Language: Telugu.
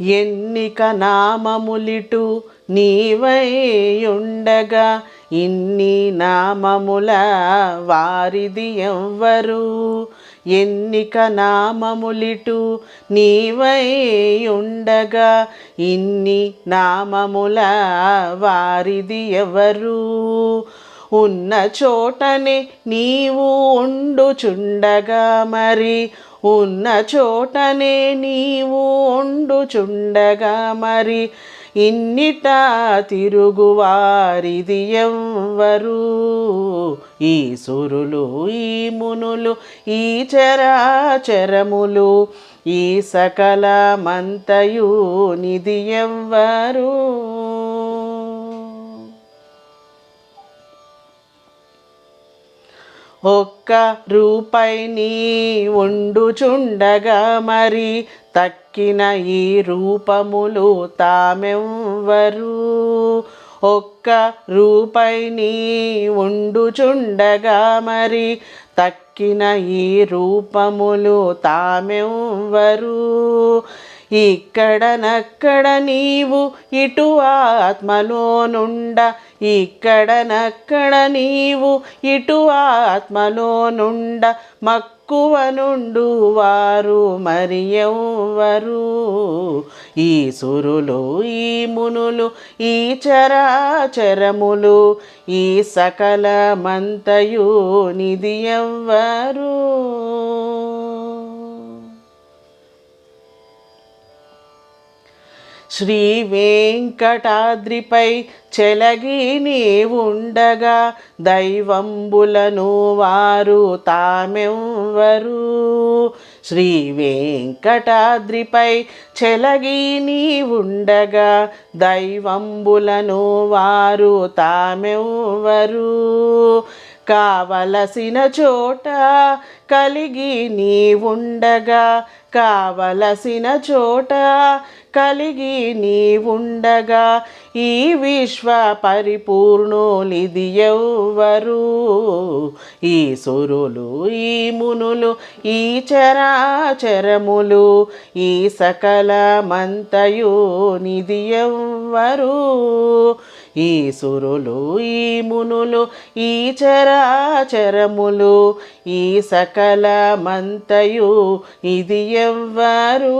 ఎన్నిక నామములిటు నీవైయుండగా ఇన్ని నామముల వారిది ఎవ్వరు? ఎన్నిక నామములిటు నీవైయుండగా ఇన్ని నామముల వారిది ఎవరు? ఉన్న చోటనే నీవు ఉండుచుండగా మరి. ఉన్న చోటనే నీవు ఉండుచుండగా మరి. ఇన్నిట తిరుగువారిది ఎవ్వరు? ఈ సురులు ఈ మునులు ఈ చరాచరములు ఈ సకల మంతయు నిధి ఎవ్వరు? ఒక్క రూపాయి నీ ఉండుచుండగా మరి తక్కిన ఈ రూపములు తామెవ్వరు. ఒక్క రూపాయి నీ ఉండుచుండగా మరి తక్కిన ఈ రూపములు తామెవ్వరు. ఇక్కడనక్కడ నీవు ఇటు ఆత్మలో నుండ. ఇక్కడనక్కడ నీవు ఇటు ఆత్మలో నుండ. మక్కువ నుండు వారు మరి ఎవ్వరు. ఈ సురులు ఈ మునులు ఈ చరాచరములు ఈ సకల మంతయు నిధి ఎవ్వరు. శ్రీ వెంకటాద్రిపై చెలగి నీవుండగా దైవంబులను వారు తామెవ్వరు. శ్రీ వెంకటాద్రిపై చెలగి నీవుండగా దైవంబులను వారు తామెవ్వరు. కావలసిన చోట కలిగి నీవుండగా కావలసిన చోట కలిగి నీవుండగా ఈ విశ్వ పరిపూర్ణులిది ఎవ్వరు ఈ సురులు ఈ మునులు ఈ చరాచరములు ఈ సకల మంతయు నిధి ఎవ్వరు ఈ సురులు ఈ మునులు ఈ చరాచరములు ఈ సకల మంతయు ఇది ఎవ్వరు